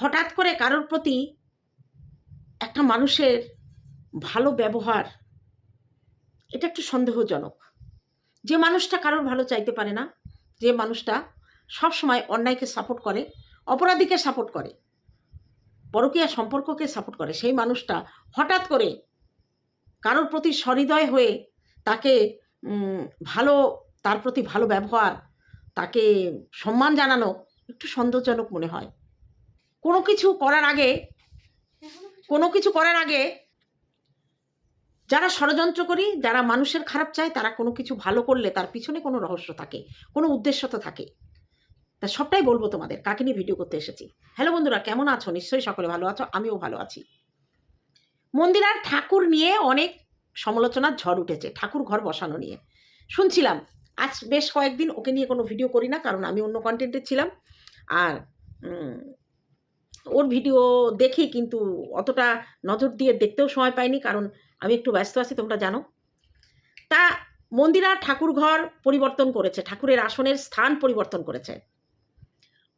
হঠাৎ করে কারোর প্রতি একটা মানুষের ভালো ব্যবহার, এটা একটু সন্দেহজনক। যে মানুষটা কারোর ভালো চাইতে পারে না, যে মানুষটা সব সময় অন্যায়কে সাপোর্ট করে, অপরাধীকে সাপোর্ট করে, পরকীয়া সম্পর্ককে সাপোর্ট করে, সেই মানুষটা হঠাৎ করে কারোর প্রতি সহৃদয় হয়ে তাকে ভালো, তার প্রতি ভালো ব্যবহার, তাকে সম্মান জানানো একটু সন্দেহজনক মনে হয়। কোনো কিছু করার আগে, কোনো কিছু করার আগে যারা ষড়যন্ত্র করি, যারা মানুষের খারাপ চায়, তারা কোনো কিছু ভালো করলে তার পিছনে কোনো রহস্য থাকে, কোনো উদ্দেশ্য তো থাকে। তা সবটাই বলব তোমাদের, কাকে নিয়ে ভিডিও করতে এসেছি? হ্যালো বন্ধুরা, কেমন আছো? নিশ্চয়ই সকলে ভালো আছো, আমিও ভালো আছি। মন্দির আর ঠাকুর নিয়ে অনেক সমালোচনার ঝড় উঠেছে, ঠাকুর ঘর বসানো নিয়ে। শুনছিলাম, আজ বেশ কয়েকদিন ওকে নিয়ে কোনো ভিডিও করি না, কারণ আমি অন্য কন্টেন্টে ছিলাম। আর ওর ভিডিও দেখি কিন্তু অতটা নজর দিয়ে দেখতেও সময় পাইনি, কারণ আমি একটু ব্যস্ত আছি, তোমরা জানো। তা মন্দিরা ঠাকুর ঘর পরিবর্তন করেছে, ঠাকুরের আসনের স্থান পরিবর্তন করেছে।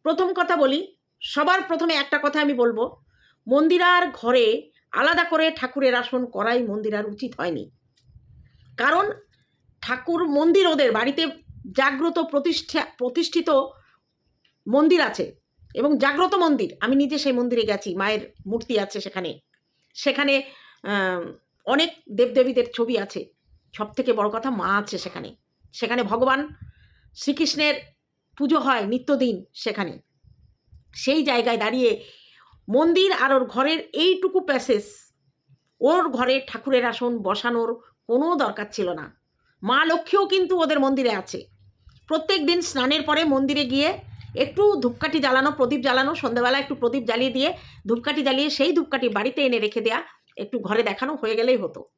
প্রথম কথা বলি, সবার প্রথমে একটা কথা আমি বলব, মন্দিরার ঘরে আলাদা করে ঠাকুরের আসন করাই মন্দিরার উচিত হয়নি। কারণ ঠাকুর মন্দির ওদের বাড়িতে জাগ্রত প্রতিষ্ঠা, প্রতিষ্ঠিত মন্দির আছে। এবং জাগ্রত মন্দির। আমি নিজে সেই মন্দিরে গেছি, মায়ের মূর্তি আছে সেখানে। সেখানে অনেক দেবদেবীদের ছবি আছে। সব থেকে বড় কথা মা আছে সেখানে। সেখানে ভগবান শ্রীকৃষ্ণের পুজো হয় নিত্যদিন সেখানে। সেই জায়গায় দাঁড়িয়ে মন্দির আর ওর ঘরের এইটুকু প্যাসেজ, ওর ঘরে ঠাকুরের আসন বসানোর কোনো দরকার ছিল না। মা লক্ষ্মীও কিন্তু ওদের মন্দিরে আছে। প্রত্যেক দিন স্নানের পরে মন্দিরে গিয়ে একটু ধূপকাঠি জ্বালানো, প্রদীপ জ্বালানো, সন্ধ্যাবেলা একটু প্রদীপ জ্বালিয়ে দিয়ে ধূপকাঠি জ্বালিয়ে সেই ধূপকাঠি বাড়িতে এনে রেখে দেয়া, একটু ঘরে দেখানো হয়ে গেলেই হতো।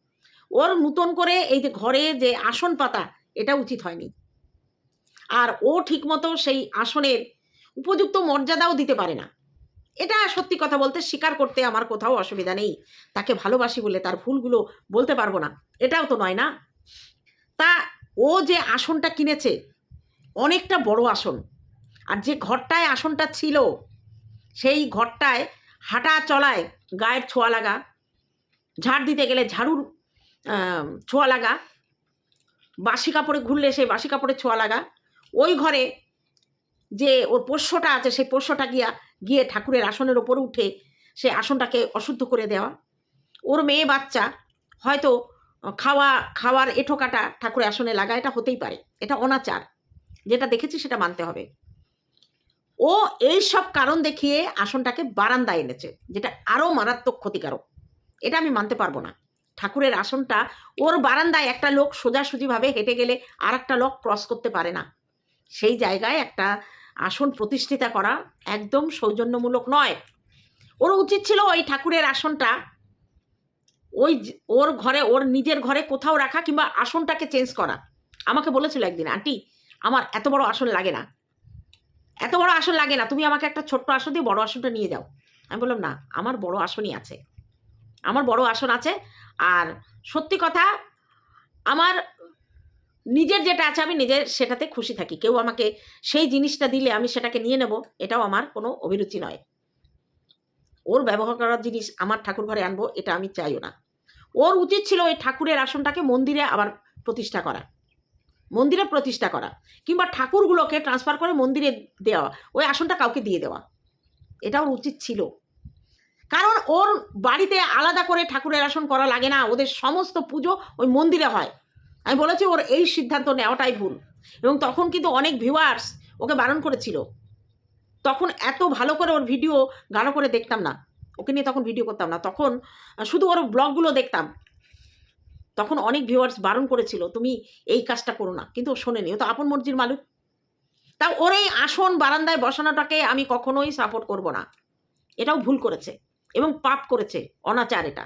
ওর নূতন করে এই যে ঘরে যে আসন পাতা, এটা উচিত হয়নি। আর ও ঠিকমতো সেই আসনের উপযুক্ত মর্যাদাও দিতে পারে না। এটা সত্যি কথা বলতে স্বীকার করতে আমার কোথাও অসুবিধা নেই। তাকে ভালোবাসি বলে তার ভুলগুলো বলতে পারব না। এটাও তো নয় না? তা ও যে আসনটা কিনেছে, অনেকটা বড় আসন। আর যে ঘরটায় আসনটা ছিল, সেই ঘরটায় হাঁটা চলায় গায়ের ছোঁয়া লাগা, ঝাড় দিতে গেলে ঝাড়ুর ছোঁয়া লাগা, বাসি কাপড়ে ঘুরলে সেই বাসি কাপড়ে ছোঁয়া লাগা, ওই ঘরে যে ওর পোষ্যটা আছে, সেই পোষ্যটা গিয়া, গিয়ে ঠাকুরের আসনের ওপর উঠে সে আসনটাকে অশুদ্ধ করে দেওয়া। ওর মেয়ে বাচ্চা, হয়তো খাওয়া, খাওয়ার এঁঠো কাটা ঠাকুরের আসনে লাগা, এটা হতেই পারে, এটা অনাচার, যেটা দেখেছি সেটা মানতে হবে। ও এই সব কারণ দেখিয়ে আসনটাকে বারান্দায় এনেছে, যেটা আরও মারাত্মক ক্ষতিকারক। এটা আমি মানতে পারব না। ঠাকুরের আসনটা ওর বারান্দায় একটা লোক সোজাসুজিভাবে হেঁটে গেলে আর একটা লোক ক্রস করতে পারে না। সেই জায়গায় একটা আসন প্রতিষ্ঠিতা করা একদম সৌজন্যমূলক নয়। ওর উচিত ছিল ওই ঠাকুরের আসনটা ওই ওর ঘরে, ওর নিজের ঘরে কোথাও রাখা কিংবা আসনটাকে চেঞ্জ করা। আমাকে বলেছিল একদিন, আন্টি, আমার এত বড় আসন লাগে না। এত বড় আসন লাগে না। তুমি আমাকে একটা ছোট্ট আসন দিয়ে বড় আসনটা নিয়ে যাও আমি বললাম, না, আমার বড় আসনই আছে। আমার বড় আসন আছে। আর সত্যি কথা, আমার নিজের যেটা আছে, আমি নিজের সেটাতে খুশি থাকি। কেউ আমাকে সেই জিনিসটা দিলে আমি সেটাকে নিয়ে নেব, এটাও আমার কোনো অভিরুচি নয়। ওর ব্যবহার করার জিনিস আমার ঠাকুর ঘরে আনব, এটা আমি চাইও না। ওর উচিত ছিল ওই ঠাকুরের আসনটাকে মন্দিরে আবার প্রতিষ্ঠা করা। মন্দিরে প্রতিষ্ঠা করা, কিংবা ঠাকুরগুলোকে ট্রান্সফার করে মন্দিরে দেওয়া, ওই আসনটা কাউকে দিয়ে দেওয়া। এটা ওর উচিত ছিল। কারণ ওর বাড়িতে আলাদা করে ঠাকুরের আসন করা লাগে না, ওদের সমস্ত পুজো ওই মন্দিরে হয়। আমি বলেছি ওর এই সিদ্ধান্ত নেওয়াটাই ভুল। এবং তখন কিন্তু অনেক ভিউয়ার্স ওকে বারণ করেছিল। তখন এত ভালো করে ওর ভিডিও গাঢ় করে দেখতাম না। ওকে নিয়ে তখন ভিডিও করতাম না। তখন শুধু ওর ব্লগগুলো দেখতাম। তখন অনেক ভিউয়ার্স বারণ করেছিল, তুমি এই কাজটা করো না। কিন্তু শোনেনি ও তো আপন মর্জির মালিক। তা ওর এই আসন বারান্দায় বসানোটাকে আমি কখনোই সাপোর্ট করব না। এটাও ভুল করেছে এবং পাপ করেছে, অনাচার এটা।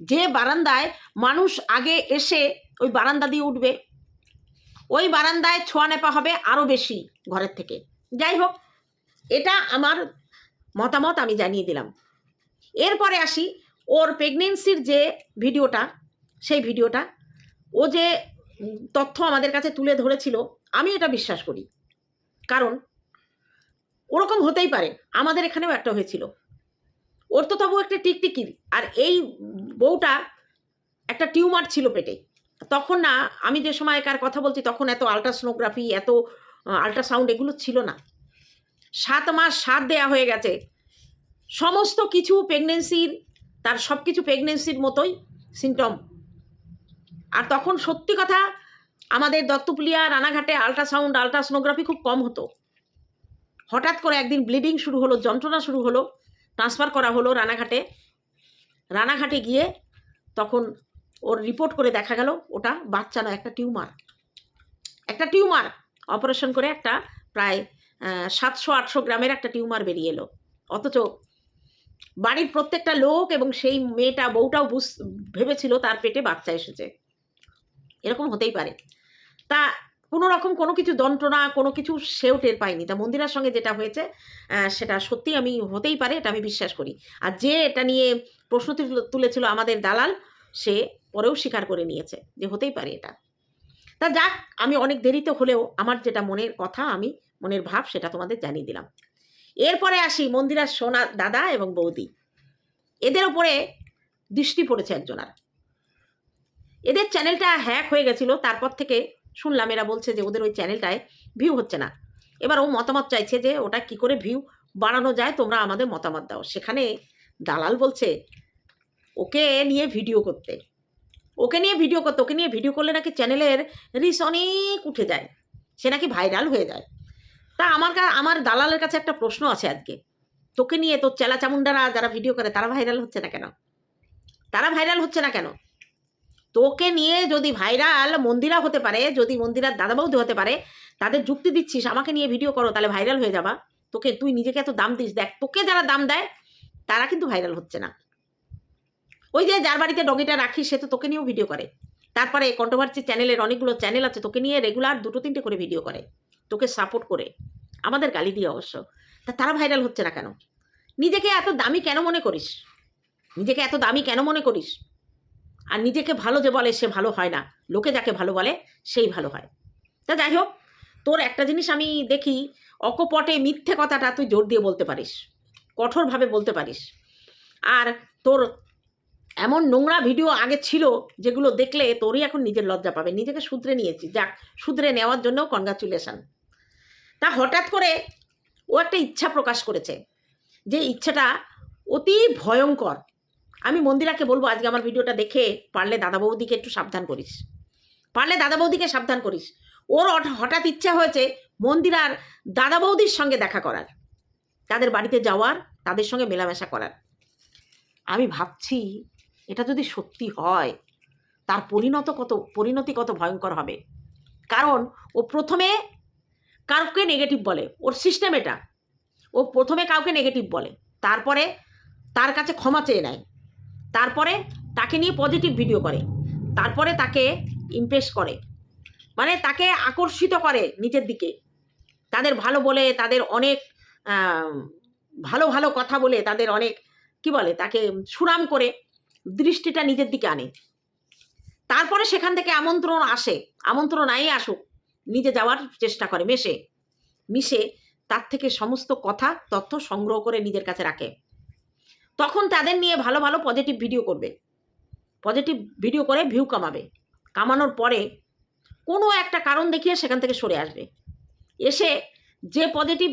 যে বারান্দায় মানুষ আগে এসে ওই বারান্দা দিয়ে উঠবে, ওই বারান্দায় ছোঁয়া নেপা হবে আরও বেশি ঘরের থেকে। যাই হোক, এটা আমার মতামত আমি জানিয়ে দিলাম। এরপরে আসি, ওর প্রেগনেন্সির যে ভিডিওটা সেই ভিডিওটা। ও যে তথ্য আমাদের কাছে তুলে ধরেছিল, আমি এটা বিশ্বাস করি। কারণ ওরকম হতেই পারে, আমাদের এখানেও একটা হয়েছিল। ওর তো তবু একটা টিকটিকির আর এই বউটা একটা টিউমার ছিল পেটে। তখন না, আমি যে সময়কার কথা বলছি, তখন এত আলট্রাসোনোগ্রাফি, এত আলট্রাসাউন্ড এগুলো ছিল না। সাত মাস সাত দেয়া হয়ে গেছে। সমস্ত কিছু প্রেগনেন্সির তার সব কিছু প্রেগনেন্সির মতোই সিমটম আর তখন সত্যি কথা আমাদের দত্তপুলিয়া রানাঘাটে আলট্রাসাউন্ড আলট্রাসোনোগ্রাফি খুব কম হতো। হঠাৎ করে একদিন ব্লিডিং শুরু হলো, যন্ত্রণা শুরু হলো ট্রান্সফার করা হলো রানাঘাটে। রানাঘাটে গিয়ে তখন ওর রিপোর্ট করে দেখা গেল, ওটা বাচ্চা নয়, একটা টিউমার। একটা টিউমার অপারেশন করে একটা প্রায় সাতশো, আটশো গ্রামের একটা টিউমার বেরিয়ে এলো। অথচ বাড়ির প্রত্যেকটা লোক এবং সেই মেয়েটা, বউটাও বুঝ, ভেবেছিল তার পেটে বাচ্চা এসেছে। এরকম হতেই পারে। তা কোনো রকম কোনো কিছু যন্ত্রণা কোনো কিছু সেও টের পায়নি। তা মন্দিরার সঙ্গে যেটা হয়েছে সেটা সত্যি আমি হতেই পারে, এটা আমি বিশ্বাস করি। আর যে এটা নিয়ে প্রশ্ন তুলেছিল আমাদের দালাল, সে পরেও স্বীকার করে নিয়েছে যে হতেই পারে এটা। তা যাক, আমি অনেক দেরিতে হলেও আমার যেটা মনের কথা, আমি মনের ভাব, সেটা তোমাদের জানিয়ে দিলাম। এরপরে আসি মন্দিরার সোনা দাদা এবং বৌদি। এদের ওপরে দৃষ্টি পড়েছে একজনার এদের চ্যানেলটা হ্যাক হয়ে গেছিল, তারপর থেকে শুনলাম এরা বলছে যে ওদের ওই চ্যানেলটায় ভিউ হচ্ছে না। এবার ও মতামত চাইছে যে ওটা কি করে ভিউ বাড়ানো যায়, তোমরা আমাদের মতামত দাও। সেখানে দালাল বলছে, ওকে নিয়ে ভিডিও করতে। ওকে নিয়ে ভিডিও করতে, ওকে নিয়ে ভিডিও করলে নাকি চ্যানেলের রিস অনেক উঠে যায়। সে নাকি ভাইরাল হয়ে যায়। তা আমার আমার দালালের কাছে একটা প্রশ্ন আছে আজকে। তোকে নিয়ে তোর চেলা চামুন্ডারা যারা ভিডিও করে, তারা ভাইরাল হচ্ছে না কেন? তারা ভাইরাল হচ্ছে না কেন? তোকে নিয়ে যদি ভাইরাল মন্দিরা হতে পারে, যদি মন্দিরার দাদা বৌদি হতে পারে, তাদের যুক্তি দিচ্ছিস, আমাকে নিয়ে ভিডিও করো, তাহলে ভাইরাল হয়ে যাবা। তোকে, তুই নিজেকে এত দাম দিস, দেখ, তোকে যারা দাম দেয়, তারা কিন্তু ভাইরাল হচ্ছে না। ওই যে যার বাড়িতে ডগিটা রাখিস, সে তো তোকে নিয়েও ভিডিও করে। তারপরে কন্ট্রোভার্সি চ্যানেলের অনেকগুলো চ্যানেল আছে, তোকে নিয়ে রেগুলার দুটো তিনটে করে ভিডিও করে। তোকে সাপোর্ট করে। আমাদের গালি দিয়ে অবশ্য। তা তারা ভাইরাল হচ্ছে না কেন? নিজেকে এত দামি কেন মনে করিস? নিজেকে এত দামি কেন মনে করিস? আর নিজেকে ভালো যে বলে সে ভালো হয় না। লোকে যাকে ভালো বলে, সেই ভালো হয়। তা যাই হোক, তোর একটা জিনিস আমি দেখি, অকপটে মিথ্যে কথাটা তুই জোর দিয়ে বলতে পারিস, কঠোরভাবে বলতে পারিস। আর তোর এমন নোংরা ভিডিও আগে ছিল, যেগুলো দেখলে তোরই এখন নিজের লজ্জা পাবে। নিজেকে শুধরে নিয়েছি। যাক, শুধরে নেওয়ার জন্য কনগ্রাচুলেশন তা হঠাৎ করে ও একটা ইচ্ছা প্রকাশ করেছে, যে ইচ্ছাটা অতি ভয়ঙ্কর। আমি মন্দিরাকে বলব, আজকে আমার ভিডিওটা দেখে পারলে দাদা বৌদিকে একটু সাবধান করিস। পারলে দাদা বৌদিকে সাবধান করিস। ওর হঠাৎ ইচ্ছা হয়েছে মন্দিরার দাদা বৌদির সঙ্গে দেখা করার। তাদের বাড়িতে যাওয়ার, তাদের সঙ্গে মেলামেশা করার। আমি ভাবছি, এটা যদি সত্যি হয়, তার পরিণত কত, পরিণতি কত ভয়ঙ্কর হবে। কারণ ও প্রথমে কাউকে নেগেটিভ বলে। ওর সিস্টেম এটা। ও প্রথমে কাউকে নেগেটিভ বলে। তারপরে তার কাছে ক্ষমা চেয়ে নেয়। তারপরে তাকে নিয়ে পজিটিভ ভিডিও করে। তারপরে তাকে ইমপ্রেস করে। মানে তাকে আকর্ষিত করে নিচের দিকে। তাদের ভালো বলে, তাদের অনেক ভালো ভালো কথা বলে, তাদের অনেক, কি বলে, তাকে সুনাম করে দৃষ্টিটা নিজের দিকে আনে। তারপরে সেখান থেকে আমন্ত্রণ আসে। আমন্ত্রণ নাই আসুক, নিজে যাওয়ার চেষ্টা করে, মেশে। মিশে তার থেকে সমস্ত কথা, তথ্য সংগ্রহ করে নিজের কাছে রাখে। তখন তাদের নিয়ে ভালো ভালো পজিটিভ ভিডিও করবে। পজিটিভ ভিডিও করে ভিউ কামাবে। কামানোর পরে কোনো একটা কারণ দেখিয়ে সেখান থেকে সরে আসবে। এসে যে পজিটিভ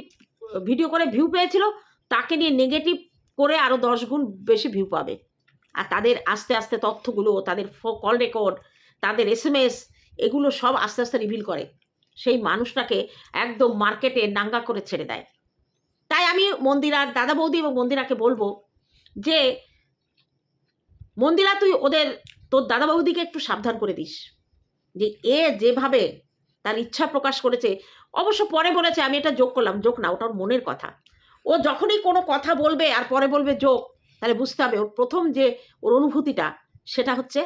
ভিডিও করে ভিউ পেয়েছিল, তাকে নিয়ে নেগেটিভ করে আরও দশ গুণ বেশি ভিউ পাবে। আর তাদের আস্তে আস্তে তথ্যগুলো, তাদের কল রেকর্ড তাদের এস এম এস এগুলো সব আস্তে আস্তে রিভিল করে। সেই মানুষটাকে একদম মার্কেটে নাঙ্গা করে ছেড়ে দেয়। তাই আমি মন্দিরার দাদা বৌদি এবং মন্দিরাকে বলব যে মন্দিরা, তুই ওদের, তোর দাদা বৌদিকে একটু সাবধান করে দিস। যে এ যেভাবে তার ইচ্ছা প্রকাশ করেছে, অবশ্য পরে বলেছে, আমি এটা যোগ করলাম, যোগ না, ওটা ওর মনের কথা। ও যখনই কোনো কথা বলবে আর পরে বলবে যোগ, তাহলে বুঝতে হবে ওর প্রথম যে ওর অনুভূতিটা, সেটা হচ্ছে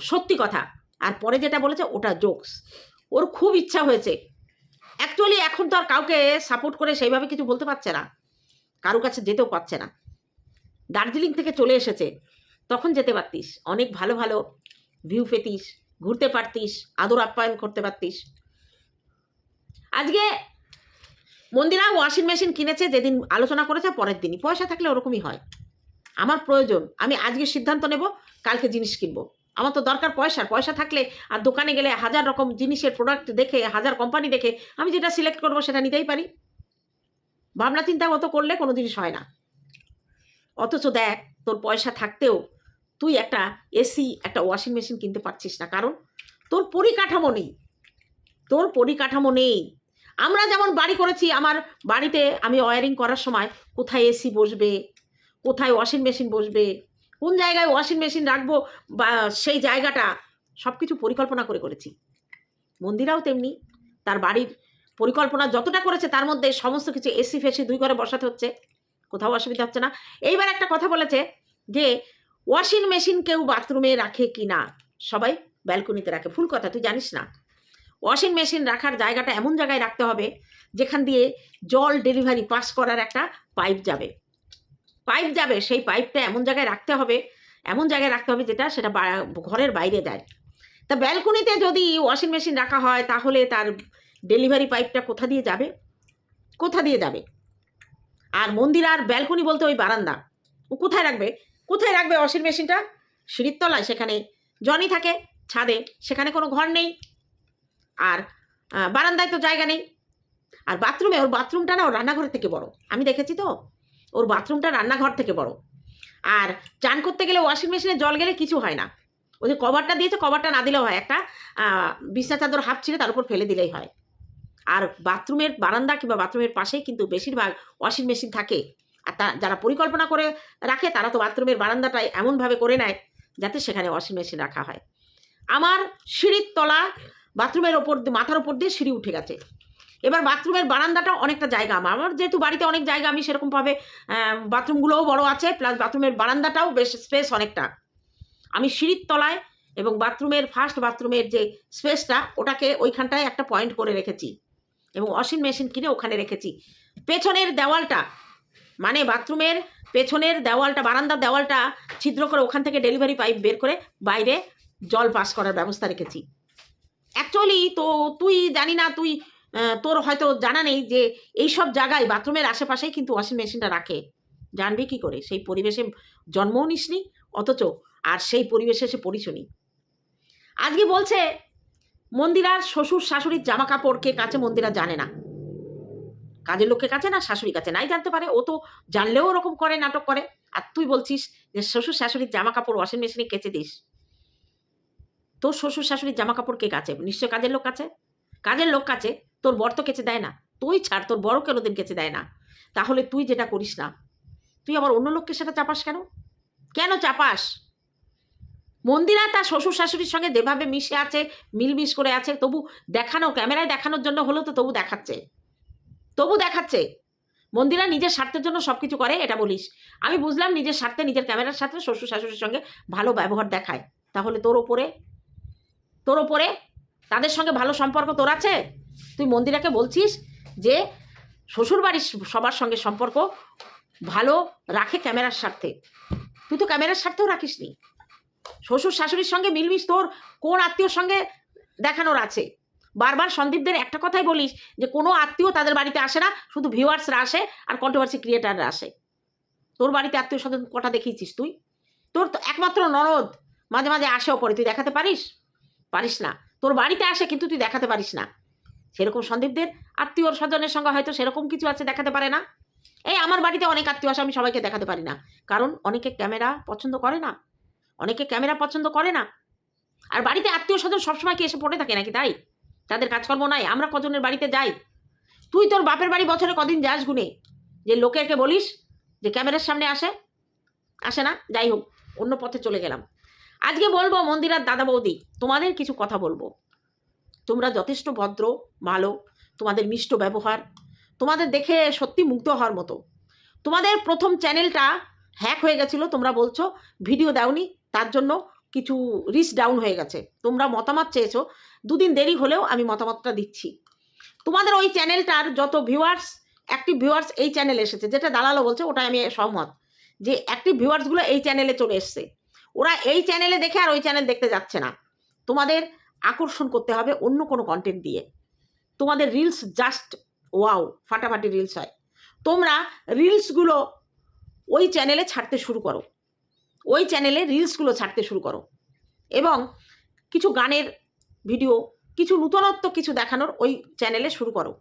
সত্যি কথা। আর পরে যেটা বলেছে, ওটা জোকস ওর খুব ইচ্ছা হয়েছে। অ্যাকচুয়ালি এখন তো আর কাউকে সাপোর্ট করে সেইভাবে কিছু বলতে পারছে না। কারও কাছে যেতেও পারছে না। দার্জিলিং থেকে চলে এসেছে। তখন যেতে পারতিস। অনেক ভালো ভালো ভিউ পেতিস, ঘুরতে পারতিস, আদর আপ্যায়ন করতে পারতিস। আজকে মন্দিরা ওয়াশিং মেশিন কিনেছে, যেদিন আলোচনা করেছে, পরের দিনই। পয়সা থাকলে ওরকমই হয়। আমার প্রয়োজন, আমি আজকে সিদ্ধান্ত নেব, কালকে জিনিস কিনবো। আমার তো দরকার পয়সার। পয়সা থাকলে আর দোকানে গেলে হাজার রকম জিনিসের প্রোডাক্ট দেখে, হাজার কোম্পানি দেখে, আমি যেটা সিলেক্ট করব সেটা নিতেই পারি। ভাবনা চিন্তা মতো করলে কোনো জিনিস হয় না। অথচ দেখ, তোর পয়সা থাকতেও তুই একটা এসি একটা ওয়াশিং মেশিন কিনতে পারছিস না। কারণ তোর পরিকাঠামো নেই। তোর পরিকাঠামো নেই। আমরা যেমন বাড়ি করেছি, আমার বাড়িতে আমি ওয়ারিং করার সময় কোথায় এসি বসবে, কোথায় ওয়াশিং মেশিন বসবে, কোন জায়গায় ওয়াশিং মেশিন রাখব বা সেই জায়গাটা সব কিছু পরিকল্পনা করে করেছি। মন্দিরাও তেমনি। তার বাড়ির পরিকল্পনা যতটা করেছে, তার মধ্যে সমস্ত কিছু এসি ফেসি দুই ঘরে বসাতে হচ্ছে। কোথাও অসুবিধা হচ্ছে না। এইবার একটা কথা বলেছে যে ওয়াশিং মেশিন কেউ বাথরুমে রাখে কি না? সবাই ব্যালকনিতে রাখে। ফুল কথা, তুই জানিস না। ওয়াশিং মেশিন রাখার জায়গাটা এমন জায়গায় রাখতে হবে, যেখান দিয়ে জল ডেলিভারি পাস করার একটা পাইপ যাবে। পাইপ যাবে, সেই পাইপটা এমন জায়গায় রাখতে হবে, এমন জায়গায় রাখতে হবে যেটা সেটা ঘরের বাইরে যায়। তা ব্যালকনিতে যদি ওয়াশিং মেশিন রাখা হয়, তাহলে তার ডেলিভারি পাইপটা কোথা দিয়ে যাবে? কোথা দিয়ে যাবে? আর মন্দির আর ব্যালকনি বলতে ওই বারান্দা। ও কোথায় রাখবে? কোথায় রাখবে ওয়াশিং মেশিনটা? সিঁড়ির তলায়, সেখানে জনই থাকে, ছাদে, সেখানে কোনো ঘর নেই। আর বারান্দায় তো জায়গা নেই। আর বাথরুমে, ওর বাথরুমটা না ওর রান্নাঘরের থেকে বড়। আমি দেখেছি তো, ওর বাথরুমটা রান্নাঘর থেকে বড়। আর চান করতে গেলে ওয়াশিং মেশিনে জল গেলে কিছু হয় না। ওই যে কভারটা দিয়েছে, কভারটা না দিলেও হয়। একটা বিছনা চাদর হাফ ছিঁড়ে তার উপর ফেলে দিলেই হয়। আর বাথরুমের বারান্দা কিংবা বাথরুমের পাশেই কিন্তু বেশিরভাগ ওয়াশিং মেশিন থাকে। আর তা, যারা পরিকল্পনা করে রাখে, তারা তো বাথরুমের বারান্দাটাই এমনভাবে করে নেয় যাতে সেখানে ওয়াশিং মেশিন রাখা হয়। আমার সিঁড়ির তলা বাথরুমের ওপর মাথার ওপর দিয়ে সিঁড়ি উঠে গেছে। এবার বাথরুমের বারান্দাটা অনেকটা জায়গা আমার। আমার যেহেতু বাড়িতে অনেক জায়গা, আমি সেরকমভাবে বাথরুমগুলোও বড় আছে, প্লাস বাথরুমের বারান্দাটাও বেশ স্পেস অনেকটা। আমি সিঁড়ির তলায় এবং বাথরুমের ফার্স্ট বাথরুমের যে স্পেসটা, ওটাকে ওইখানটায় একটা পয়েন্ট করে রেখেছি। এবং ওয়াশিং মেশিন কিনে ওখানে রেখেছি। পেছনের দেওয়ালটা মানে বাথরুমের পেছনের দেওয়ালটা, বারান্দার দেওয়ালটা ছিদ্র করে ওখান থেকে ডেলিভারি পাইপ বের করে বাইরে জল পাস করার ব্যবস্থা রেখেছি। অ্যাকচুয়ালি তো তুই জানি না, তুই তোর হয়তো জানা নেই যে এই সব জায়গায় বাথরুমের আশেপাশেই কিন্তু ওয়াশিং মেশিনটা রাখে। জানবি কি করে? সেই পরিবেশে জন্মও নিসনি, অথচ আর সেই পরিবেশে সে পরিচনি আজকে বলছে মন্দিরার শ্বশুর শাশুড়ির জামা কাপড় কে কাছে মন্দিরা জানে না। কাজের লোকের কাছে না শাশুড়ির কাছে? নাই জানতে পারে। ও তো জানলেও ওরকম করে, নাটক করে। আর তুই বলছিস যে শ্বশুর শাশুড়ির জামা কাপড় ওয়াশিং মেশিনে কেচে দিস। তোর শ্বশুর শাশুড়ির জামা কাপড় কে কাছে? নিশ্চয় কাজের লোক কাছে? কাজের লোক কাছে? তোর বর তো কেচে দেয় না। তুই ছাড়, তোর বড় কোনোদিন কেচে দেয় না। তাহলে তুই যেটা করিস না, তুই আবার অন্য লোককে সেটা চাপাস কেন? কেন চাপাস? মন্দিরা তার শ্বশুর শাশুড়ির সঙ্গে যেভাবে মিশে আছে, মিলমিশ করে আছে, তবু দেখানো, ক্যামেরায় দেখানোর জন্য হলেও তো তবু দেখাচ্ছে। তবু দেখাচ্ছে। মন্দিরা নিজের স্বার্থের জন্য সব কিছু করে, এটা বলিস। আমি বুঝলাম নিজের স্বার্থে, নিজের ক্যামেরার সাথে শ্বশুর শাশুড়ির সঙ্গে ভালো ব্যবহার দেখায়। তাহলে তোর ওপরে তোর ওপরে তাদের সঙ্গে ভালো সম্পর্ক তোর আছে? তুই মন্দিরাকে বলছিস যে শ্বশুরবাড়ির সবার সঙ্গে সম্পর্ক ভালো রাখে ক্যামেরার স্বার্থে। তুই তো ক্যামেরার স্বার্থেও রাখিস নি শ্বশুর শাশুড়ির সঙ্গে মিলমিশ, তোর কোন আত্মীয়র সঙ্গে দেখানোর আছে? বারবার সন্দীপদের একটা কথাই বলিস যে, কোনো আত্মীয় তাদের বাড়িতে আসে না, শুধু ভিউয়ার্সরা আসে আর কন্ট্রোভার্সি ক্রিয়েটাররা আসে। তোর বাড়িতে আত্মীয় স্বজন কটা দেখিয়েছিস তুই? তোর তো একমাত্র ননদ, মাঝে মাঝে আসেও পরে তুই দেখাতে পারিস? পারিস না। তোর বাড়িতে আসে কিন্তু তুই দেখাতে পারিস না। সেরকম সন্দীপদের আত্মীয় স্বজনের সঙ্গে হয়তো সেরকম কিছু আছে দেখাতে পারে না। এই আমার বাড়িতে অনেক আত্মীয় আসে, আমি সবাইকে দেখাতে পারি না। কারণ অনেকে ক্যামেরা পছন্দ করে না। অনেকে ক্যামেরা পছন্দ করে না। আর বাড়িতে আত্মীয় স্বজন সবসময় কি এসে পড়ে থাকে নাকি তাই? তাদের কাজকর্ম নাই, আমরা কজনের বাড়িতে যাই। তুই তোর বাপের বাড়ি বছরে কদিন যাস গুনে? যে লোকেরকে বলিস যে ক্যামেরার সামনে আসে আসে না, যাই হোক, অন্য পথে চলে গেলাম। আজকে বলব মন্দিরার দাদা বৌদি, তোমাদের কিছু কথা বলব। তোমরা যথেষ্ট ভদ্র, ভালো, তোমাদের মিষ্ট ব্যবহার, তোমাদের দেখে সত্যি মুগ্ধ হওয়ার মতো। তোমাদের প্রথম চ্যানেলটা হ্যাক হয়ে গেছিল, তোমরা বলছো, ভিডিও দাওনি তার জন্য কিছু রিচ ডাউন হয়ে গেছে। তোমরা মতামত চেয়েছো, দুদিন দেরি হলেও আমি মতামতটা দিচ্ছি। তোমাদের ওই চ্যানেলটার যত ভিউয়ার্স অ্যাক্টিভ ভিউয়ার্স এই চ্যানেলে এসেছে, যেটা দালালো বলছে ওটা আমি সহমত, যে অ্যাক্টিভ ভিউয়ার্সগুলো এই চ্যানেলে চলে এসছে। ওরা এই চ্যানেলে দেখে আর ওই চ্যানেল দেখতে যাচ্ছে না। তোমাদের আকর্ষণ করতে হবে অন্য কোনো কন্টেন্ট দিয়ে। তোমাদের রিলস জাস্ট ওয়াও ফাটাফাটি রিলস হয়। তোমরা রিলসগুলো ওই চ্যানেলে ছাড়তে শুরু করো। ওই চ্যানেলে রিলসগুলো ছাড়তে শুরু করো। এবং কিছু গানের ভিডিও কিছু নূতনত্ব কিছু দেখানোর ওই চ্যানেলে শুরু করো।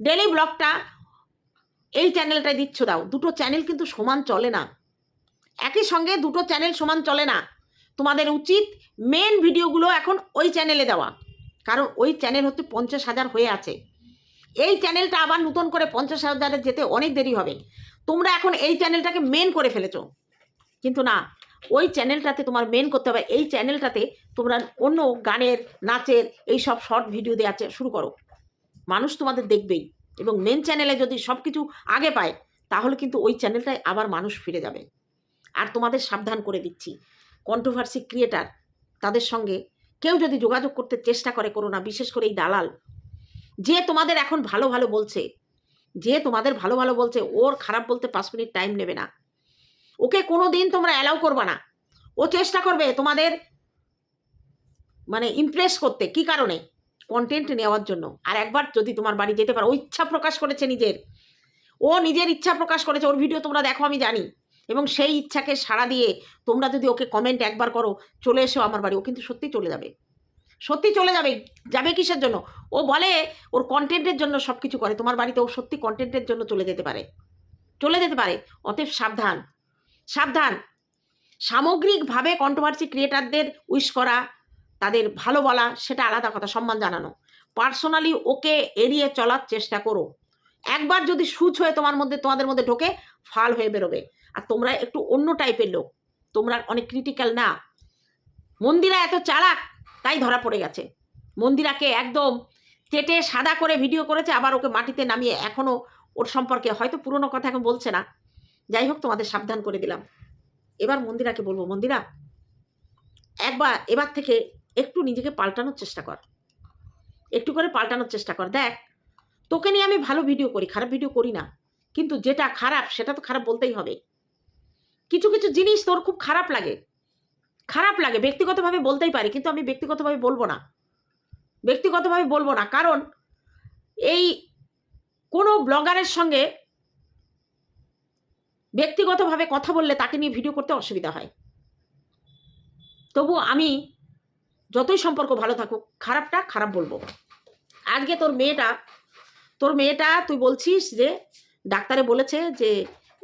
ডেলি ব্লগটা এই চ্যানেলটায় দিচ্ছ দাও। দুটো চ্যানেল কিন্তু সমান চলে না। একই সঙ্গে দুটো চ্যানেল সমান চলে না। তোমাদের উচিত মেন ভিডিওগুলো এখন ওই চ্যানেলে দেওয়া। কারণ ওই চ্যানেল হচ্ছে পঞ্চাশ হাজার হয়ে আছে। এই চ্যানেলটা আবার নতুন করে পঞ্চাশ হাজারে যেতে অনেক দেরি হবে। তোমরা এখন এই চ্যানেলটাকে মেন করে ফেলেছো। কিন্তু না, ওই চ্যানেলটাতে তোমার মেন করতে হবে, এই চ্যানেলটাতে তোমরা অন্য গানের, নাচের এই সব শর্ট ভিডিও দেওয়া শুরু করো। মানুষ তোমাদের দেখবেই এবং মেন চ্যানেলে যদি সব কিছু আগে পায়, তাহলে কিন্তু ওই চ্যানেলটায় আবার মানুষ ফিরে যাবে। আর তোমাদের সাবধান করে দিচ্ছি কন্ট্রোভার্সি ক্রিয়েটার তাদের সঙ্গে কেউ যদি যোগাযোগ করতে চেষ্টা করে করো না, বিশেষ করে এই দালাল, যে তোমাদের এখন ভালো ভালো বলছে, যে তোমাদের ভালো ভালো বলছে, ওর খারাপ বলতে পাঁচ মিনিট টাইম নেবে না। ওকে কোনো দিন তোমরা অ্যালাউ করবে না। ও চেষ্টা করবে তোমাদের মানে ইমপ্রেস করতে। কি কারণে? কন্টেন্ট নেওয়ার জন্য। আর একবার যদি তোমার বাড়ি যেতে পারো, ও ইচ্ছা প্রকাশ করেছে নিজের। ও নিজের ইচ্ছা প্রকাশ করেছে। ওর ভিডিও তোমরা দেখো, আমি জানি। এবং সেই ইচ্ছাকে সাড়া দিয়ে তোমরা যদি ওকে কমেন্ট একবার করো, চলে এসো আমার বাড়ি। ও কিন্তু সত্যি চলে যাবে। সত্যি চলে যাবে। যাবে কিসের জন্য? ও বলে, ওর কন্টেন্টের জন্য সব কিছু করে। তোমার বাড়িতে ও সত্যি কন্টেন্টের জন্য চলে যেতে পারে। চলে যেতে পারে। অতএব সাবধান। সাবধান। সামগ্রিকভাবে কন্ট্রোভার্সি ক্রিয়েটারদের উইশ করা, তাদের ভালো বলা, সেটা আলাদা কথা, সম্মান জানানো। পার্সোনালি ওকে এড়িয়ে চলার চেষ্টা করো। একবার যদি সুচ হয়ে তোমার মধ্যে, তোমাদের মধ্যে ঢোকে, ফাল হয়ে বেরোবে। আর তোমরা একটু অন্য টাইপের লোক। তোমরা অনেক ক্রিটিক্যাল না। মন্দিরা এত চালাক, তাই ধরা পড়ে গেছে। মন্দিরাকে একদম কেটে সাদা করে ভিডিও করেছে, আবার ওকে মাটিতে নামিয়ে এখনও ওর সম্পর্কে হয়তো পুরনো কথা এখন বলছে না। যাই হোক, তোমাদের সাবধান করে দিলাম। এবার মন্দিরাকে বলব, মন্দিরা, একবার, এবার থেকে একটু নিজেকে পাল্টানোর চেষ্টা কর। একটু করে পাল্টানোর চেষ্টা কর। দেখ, তোকে নিয়ে আমি ভালো ভিডিও করি, খারাপ ভিডিও করি না। কিন্তু যেটা খারাপ, সেটা তো খারাপ বলতেই হবে। কিছু কিছু জিনিস তোর খুব খারাপ লাগে। খারাপ লাগে, ব্যক্তিগতভাবে বলতেই পারি, কিন্তু আমি ব্যক্তিগতভাবে বলব না। ব্যক্তিগতভাবে বলব না, কারণ এই কোনো ব্লগারের সঙ্গে ব্যক্তিগতভাবে কথা বললে তাকে নিয়ে ভিডিও করতে অসুবিধা হয়। তবু আমি যতই সম্পর্ক ভালো থাকুক, খারাপটা খারাপ বলব। আজকে তোর মেয়েটা তোর মেয়েটা, তুই বলছিস যে, ডাক্তারে বলেছে যে,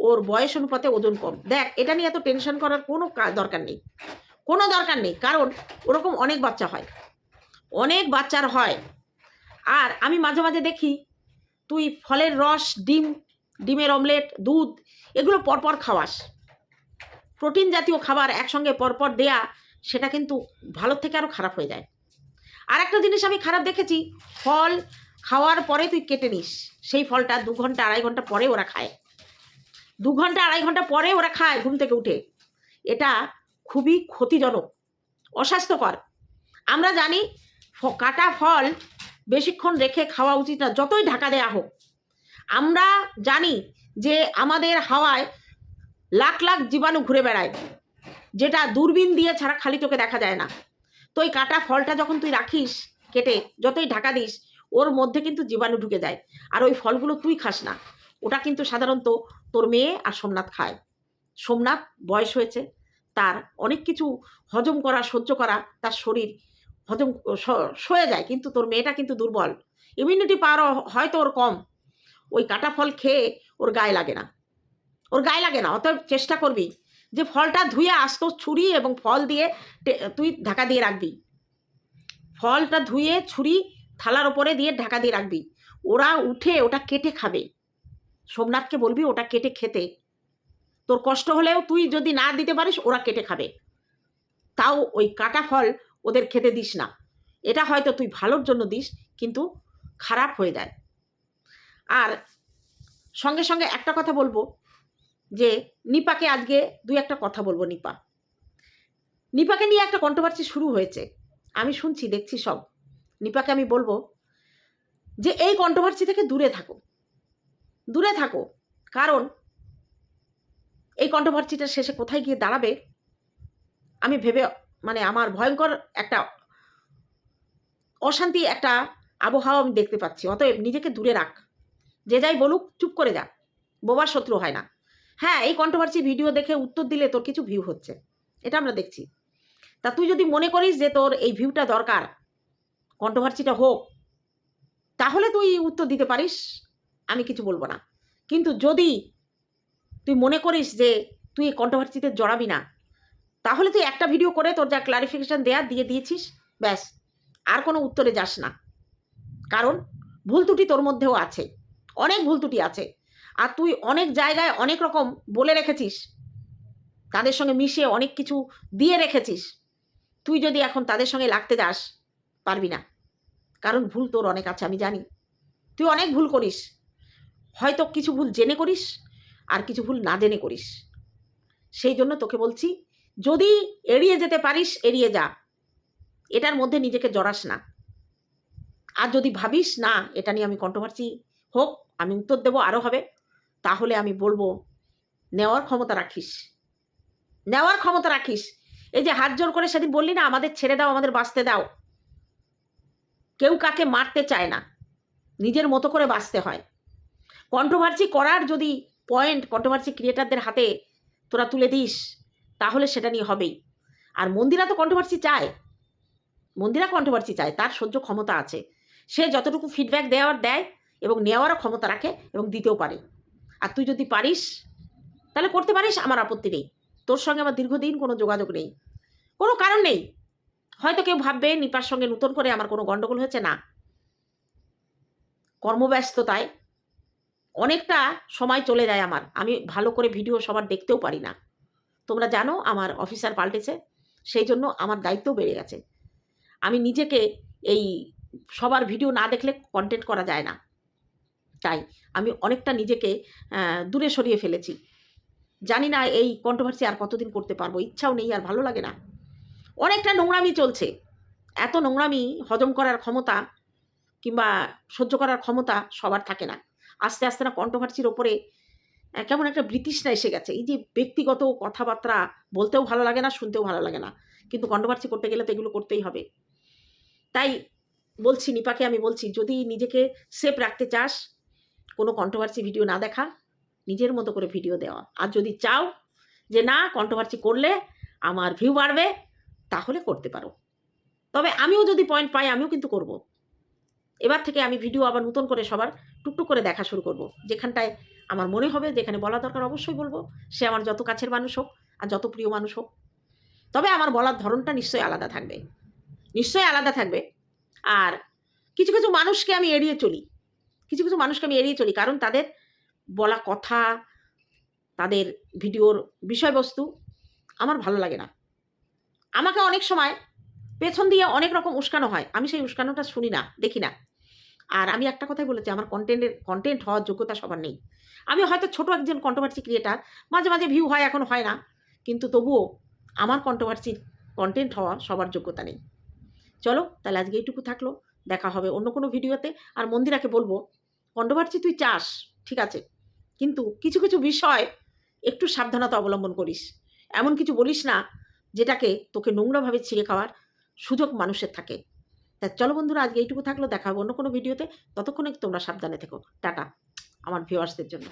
ওর বয়স অনুপাতে ওজন কম। দেখ, এটা নিয়ে এত টেনশন করার কোনো দরকার নেই। কোনো দরকার নেই, কারণ ওরকম অনেক বাচ্চা হয়। অনেক বাচ্চার হয়। আর আমি মাঝে মাঝে দেখি, তুই ফলের রস, ডিম ডিমের অমলেট, দুধ, এগুলো পরপর খাওয়াস। প্রোটিন জাতীয় খাবার একসঙ্গে পরপর দেয়া, সেটা কিন্তু ভালো থেকে আরও খারাপ হয়ে যায়। আর একটা জিনিস আমি খারাপ দেখেছি, ফল খাওয়ার পরে তুই কেটে নিস। সেই ফলটা দু ঘণ্টা, আড়াই ঘণ্টা পরে ওরা খায়। দু ঘণ্টা, আড়াই ঘণ্টা পরে ওরা খায় ঘুম থেকে উঠে। এটা খুবই ক্ষতিজনক, অস্বাস্থ্যকর। আমরা জানি কাটা ফল বেশিক্ষণ রেখে খাওয়া উচিত না, যতই ঢাকা দেয়া হোক। আমরা জানি যে আমাদের হাওয়ায় লাখ লাখ জীবাণু ঘুরে বেড়ায়, যেটা দূরবীন দিয়ে ছাড়া খালি চোখে দেখা যায় না। তো ওই কাটা ফলটা যখন তুই রাখিস কেটে, যতই ঢাকা দিস, ওর মধ্যে কিন্তু জীবাণু ঢুকে যায়। আর ওই ফলগুলো তুই খাস না। ওটা কিন্তু সাধারণত তোর মেয়ে আর সোমনাথ খায়। সোমনাথ বয়স হয়েছে, তার অনেক কিছু হজম করা, সহ্য করা, তার শরীর হজম সয়ে যায়, কিন্তু তোর মেয়েটা কিন্তু দুর্বল। ইমিউনিটি পাওয়ারও হয়তো ওর কম। ওই কাটা ফল খেয়ে ওর গায়ে লাগে না। ওর গায়ে লাগে না, অতএব চেষ্টা করবি যে ফলটা ধুয়ে আসতো ছুরি এবং ফল দিয়ে তুই ঢাকা দিয়ে রাখবি। ফলটা ধুয়ে, ছুরি থালার ওপরে দিয়ে ঢাকা দিয়ে রাখবি। ওরা উঠে ওটা কেটে খাবে। সোমনাথকে বলবি ওটা কেটে খেতে। তোর কষ্ট হলেও তুই যদি না দিতে পারিস, ওরা কেটে খাবে। তাও ওই কাটা ফল ওদের খেতে দিস না। এটা হয়তো তুই ভালোর জন্য দিস, কিন্তু খারাপ হয়ে যায়। আর সঙ্গে সঙ্গে একটা কথা বলব যে নিপাকে আজকে দুই একটা কথা বলব, নিপা। নিপাকে নিয়ে একটা কন্ট্রোভার্সি শুরু হয়েছে। আমি শুনছি, দেখছি সব। নিপাকে আমি বলব যে এই কন্ট্রোভার্সি থেকে দূরে থাকো। দূরে থাকো। কারণ এই কন্ট্রোভার্সিটা শেষে কোথায় গিয়ে দাঁড়াবে, আমি ভেবে মানে আমার ভয়ঙ্কর একটা অশান্তি একটা আবহাওয়া আমি দেখতে পাচ্ছি। অতএব নিজেকে দূরে রাখ। যে যাই বলুক, চুপ করে যা। বোবার শত্রু হয় না। হ্যাঁ এই কন্ট্রোভার্সি ভিডিও দেখে উত্তর দিলে তোর কিছু ভিউ হচ্ছে। এটা আমরা দেখছি। তা তুই যদি মনে করিস যে তোর এই ভিউটা দরকার কন্ট্রোভার্সিটা হোক, তাহলে তুই উত্তর দিতে পারিস। আমি কিছু বলব না। কিন্তু যদি তুই মনে করিস যে তুই এই কন্ট্রোভার্সিতে জড়াবি না, তাহলে তুই একটা ভিডিও করে তোর যা ক্লারিফিকেশান দেয়া দিয়ে দিয়েছিস, ব্যাস। আর কোনো উত্তরে যাস না। কারণ ভুল ত্রুটি তোর মধ্যেও আছে। অনেক ভুল ত্রুটি আছে। আর তুই অনেক জায়গায় অনেক রকম বলে রেখেছিস। তাদের সঙ্গে মিশিয়ে অনেক কিছু দিয়ে রেখেছিস। তুই যদি এখন তাদের সঙ্গে লাগতে যাস, পারবি না। কারণ ভুল তোর অনেক আছে, আমি জানি। তুই অনেক ভুল করিস। হয়তো কিছু ভুল জেনে করিস আর কিছু ভুল না জেনে করিস। সেই জন্য তোকে বলছি, যদি এড়িয়ে যেতে পারিস, এড়িয়ে যা। এটার মধ্যে নিজেকে জড়াস না। আর যদি ভাবিস, না, এটা নিয়ে আমি কন্ট্রোভার্সি হোক আমি উত্তর দেবো আরও হবে। তাহলে আমি বলব, নেওয়ার ক্ষমতা রাখিস। নেওয়ার ক্ষমতা রাখিস। এই যে হাত জোর করে সেদিন বললি না, আমাদের ছেড়ে দাও, আমাদের বাঁচতে দাও। কেউ কাকে মারতে চায় না। নিজের মতো করে বাঁচতে হয়। কন্ট্রোভার্সি করার যদি পয়েন্ট কন্ট্রোভার্সি ক্রিয়েটারদের হাতে তোরা তুলে দিস, তাহলে সেটা নিয়ে হবেই। আর মন্দিরা তো কন্ট্রোভার্সি চায়। মন্দিরা কন্ট্রোভার্সি চায়, তার সহ্য ক্ষমতা আছে। সে যতটুকু ফিডব্যাক দেওয়ার দেয় এবং নেওয়ারও ক্ষমতা রাখে এবং দিতেও পারে। আর তুই যদি পারিস, তাহলে করতে পারিস, আমার আপত্তি নেই। তোর সঙ্গে আমার দীর্ঘদিন কোনো যোগাযোগ নেই। কোনো কারণ নেই। হয়তো কেউ ভাববে, নিপার সঙ্গে নতুন করে আমার কোনো গণ্ডগোল হয়েছে? না। কর্মব্যস্ততায় অনেকটা সময় চলে যায় আমার। আমি ভালো করে ভিডিও সবার দেখতেও পারি না। তোমরা জানো, আমার অফিসার পাল্টেছে। সেই জন্য আমার দায়িত্বও বেড়ে গেছে। আমি নিজেকে এই সবার ভিডিও না দেখলে কন্টেন্ট করা যায় না। তাই আমি অনেকটা নিজেকে দূরে সরিয়ে ফেলেছি। জানি না এই কন্ট্রোভার্সি আর কতদিন করতে পারব, ইচ্ছাও নেই আর ভালো লাগে না। অনেকটা নোংরামি চলছে। এত নোংরামি হজম করার ক্ষমতা কিংবা সহ্য করার ক্ষমতা সবার থাকে না। আস্তে আস্তে না কন্ট্রোভার্সির ওপরে কেমন একটা ব্রিটিশরা এসে গেছে। এই যে ব্যক্তিগত কথাবার্তা বলতেও ভালো লাগে না, শুনতেও ভালো লাগে না। কিন্তু কন্ট্রোভার্সি করতে গেলে তো এগুলো করতেই হবে। তাই বলছি, নিপাকে আমি বলছি, যদি নিজেকে সেফ রাখতে চাস কোনো কন্ট্রোভার্সি ভিডিও না দেখা, নিজের মতো করে ভিডিও দেওয়া। আর যদি চাও যে না কন্ট্রোভার্সি করলে আমার ভিউ বাড়বে, তাহলে করতে পারো। তবে আমিও যদি পয়েন্ট পাই, আমিও কিন্তু করব। এবার থেকে আমি ভিডিও আবার নতুন করে সবার টুকটুক করে দেখা শুরু করব। যেখানটায় আমার মনে হবে, যেখানে বলা দরকার অবশ্যই বলব, সে আমার যত কাছের মানুষ হোক আর যত প্রিয় মানুষ হোক। তবে আমার বলার ধরনটা নিশ্চয়ই আলাদা থাকবে। নিশ্চয়ই আলাদা থাকবে। আর কিছু কিছু মানুষকে আমি এড়িয়ে চলি। কিছু কিছু মানুষকে আমি এড়িয়ে চলি। কারণ তাদের বলা কথা, তাদের ভিডিওর বিষয়বস্তু আমার ভালো লাগে না। আমাকে অনেক সময় পেছন দিয়ে অনেক রকম উস্কানো হয়। আমি সেই উস্কানোটা শুনি না, দেখি না। আর আমি একটা কথাই বলেছি, আমার কন্টেন্টের কন্টেন্ট হওয়ার যোগ্যতা সবার নেই। আমি হয়তো ছোট একজন কন্ট্রোভার্সি ক্রিয়েটার মাঝে মাঝে ভিউ হয়, এখন হয় না। কিন্তু তবুও আমার কন্ট্রোভার্সির কন্টেন্ট হওয়া সবার যোগ্যতা নেই। চলো, তাহলে আজকে এইটুকু থাকল। দেখা হবে অন্য কোনো ভিডিওতে আর মন্দিরাকে বলব কন্ট্রোভার্সি তুই চাস, ঠিক আছে? কিন্তু কিছু কিছু বিষয় একটু সাবধানতা অবলম্বন করিস। এমন কিছু বলিস না যেটাকে তোকে নোংরাভাবে ছিঁড়ে খাওয়ার সুযোগ মানুষের থাকে। তা চলো বন্ধুরা, আজকে এইটুকু থাকল। দেখা হবে অন্য কোনো ভিডিওতে। ততক্ষণে তোমরা সাবধানে থেকো। টাটা, আমার ভিউয়ার্সদের জন্য।